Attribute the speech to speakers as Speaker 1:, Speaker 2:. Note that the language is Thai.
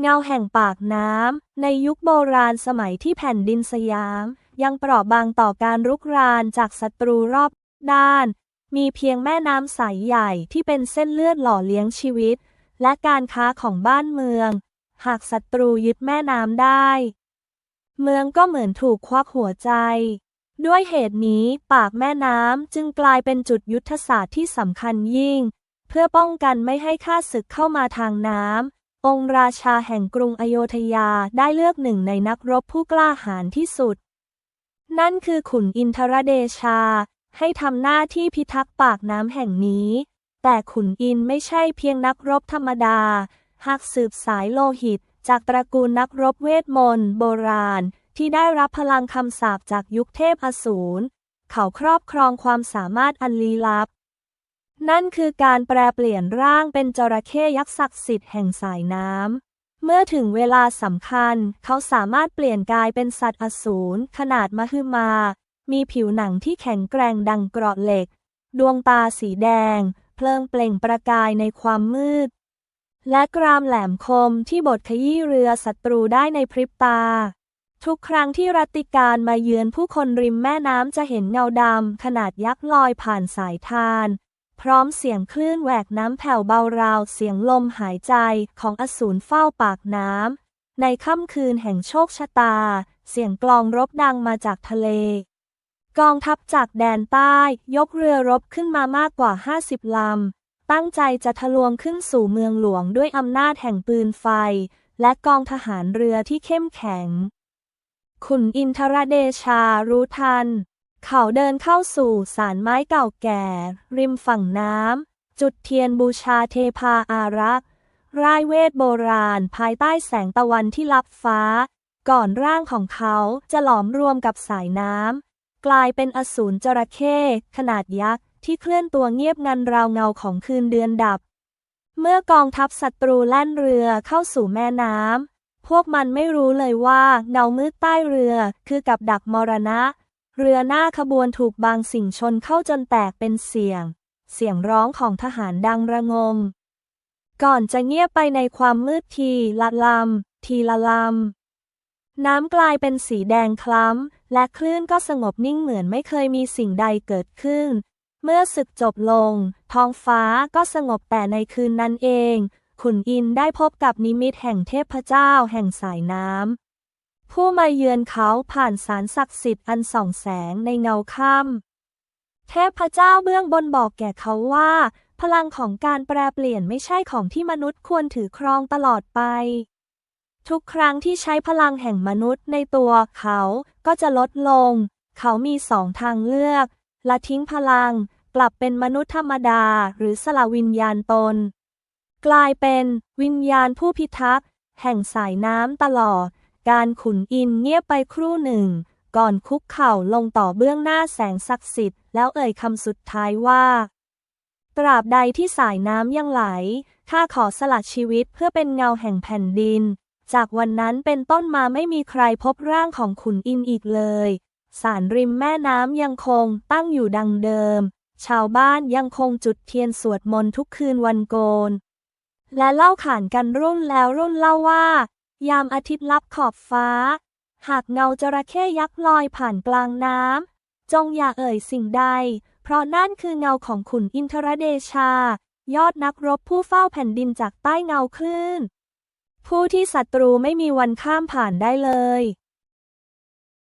Speaker 1: เงาแห่งปากน้ำ ในยุคโบราณสมัยที่แผ่นดินสยาม ยังเปราะบางต่อการรุกรานจากศัตรูรอบด้าน มีเพียงแม่น้ำสายใหญ่ที่เป็นเส้นเลือดหล่อเลี้ยงชีวิต และการค้าของบ้านเมือง หากศัตรูยึดแม่น้ำได้ เมืองก็เหมือนถูกควักหัวใจ ด้วยเหตุนี้ปากแม่น้ำจึงกลายเป็นจุดยุทธศาสตร์ที่สำคัญยิ่ง เพื่อป้องกันไม่ให้ข้าศึกเข้ามาทางน้ำ องค์ราชาแห่งกรุงอโยธยาได้เลือกหนึ่งในนักรบผู้กล้าหาญที่สุด นั่นคือขุนอินทรเดชา ให้ทำหน้าที่พิทักษ์ปากน้ำแห่งนี้ แต่ขุนอินไม่ใช่เพียงนักรบธรรมดา หากสืบสายโลหิต จากตระกูลนักรบเวทมนต์โบราณ ที่ได้รับพลังคำสาปจากยุคเทพอสูร เขาครอบครองความสามารถอันลี้ลับ นั่นคือการแปลเปลี่ยนร่างเป็นจระเข้ยักษ์ศักดิ์สิทธิ์แห่งสายน้ำ เมื่อถึงเวลาสำคัญ เขาสามารถเปลี่ยนกายเป็นสัตว์อสูรขนาดมหึมา มีผิวหนังที่แข็งแกร่งดังเกราะเหล็ก ดวงตาสีแดง เพลิงเปล่งประกายในความมืด และกรามแหลมคมที่บดขยี้เรือศัตรูได้ในพริบตาทุกครั้งที่รัตติการมาเยือนผู้คนริมแม่น้ำจะเห็นเงาดำขนาดยักษ์ลอยผ่านสายทาน พร้อมเสียงคลื่นแหวกน้ำแผ่วเบาราวเสียงลมหายใจของอสูรเฝ้าปากน้ำ ในค่ำคืนแห่งโชคชะตา เสียงกลองรบดังมาจากทะเล กองทัพจากแดนใต้ยกเรือรบขึ้นมามากกว่า 50 ลำ ตั้งใจจะทะลวงขึ้นสู่เมืองหลวงด้วยอำนาจแห่งปืนไฟ และกองทหารเรือที่เข้มแข็ง ขุนอินทรเดชารู้ทัน เขาเดินเข้าสู่ศาลไม้เก่าแก่ ริมฝั่งน้ำ จุดเทียนบูชาเทพาอารักษ์ร่ายเวทโบราณภายใต้แสงตะวันที่ลับฟ้า ก่อนร่างของเขาจะหลอมรวมกับสายน้ำ กลายเป็นอสูรจระเข้ขนาดยักษ์ ที่เคลื่อนตัวเงียบงันราวเงาของคืนเดือนดับ เมื่อกองทัพศัตรูแล่นเรือเข้าสู่แม่น้ำพวกมันไม่รู้เลยว่าเงามืดใต้เรือคือกับดักมรณะ เรือหน้าขบวนถูกบางสิ่งชนเข้าจนแตกเป็นเสียง เสียงร้องของทหารดังระงม ก่อนจะเงียบไปในความมืดทีละลำทีละลำ น้ำกลายเป็นสีแดงคล้ำ และคลื่นก็สงบนิ่งเหมือนไม่เคยมีสิ่งใดเกิดขึ้น เมื่อศึกจบลง ท้องฟ้าก็สงบแต่ในคืนนั้นเอง ขุนอินได้พบกับนิมิตแห่งเทพเจ้าแห่งสายน้ำ ผู้มาเยือนเขาผ่านสารศักดิ์สิทธิ์อันส่องแสงในเงาค่ำเทพเจ้าเบื้องบนบอกแก่เขาว่า พลังของการแปรเปลี่ยนไม่ใช่ของที่มนุษย์ควรถือครองตลอดไป ทุกครั้งที่ใช้พลังแห่งมนุษย์ในตัวเขาก็จะลดลง เขามีสองทางเลือก ละทิ้งพลัง กลับเป็นมนุษย์ธรรมดา หรือสละวิญญาณตน กลายเป็นวิญญาณผู้พิทักษ์แห่งสายน้ำตลอด การขุนอินเงียบไปครู่หนึ่ง ก่อนคุกเข่าลงต่อเบื้องหน้าแสงศักดิ์สิทธิ์แล้วเอ่ยคำสุดท้ายว่า ตราบใดที่สายน้ำยังไหล ข้าขอสละชีวิตเพื่อเป็นเงาแห่งแผ่นดิน จากวันนั้นเป็นต้นมาไม่มีใครพบร่างของขุนอินอีกเลย สารริมแม่น้ำยังคงตั้งอยู่ดังเดิม ชาวบ้านยังคงจุดเทียนสวดมนต์ทุกคืนวันโกน และเล่าขานกันรุ่นแล้วรุ่นเล่าว่า ยามอาทิตย์ลับขอบฟ้า หากเงาจระเข้ยักษ์ลอยผ่านกลางน้ำ จงอย่าเอ่ยสิ่งใด เพราะนั่นคือเงาของขุนอินทรเดชา ยอดนักรบผู้เฝ้าแผ่นดินจากใต้เงาคลื่น ผู้ที่ศัตรูไม่มีวันข้ามผ่านได้เลย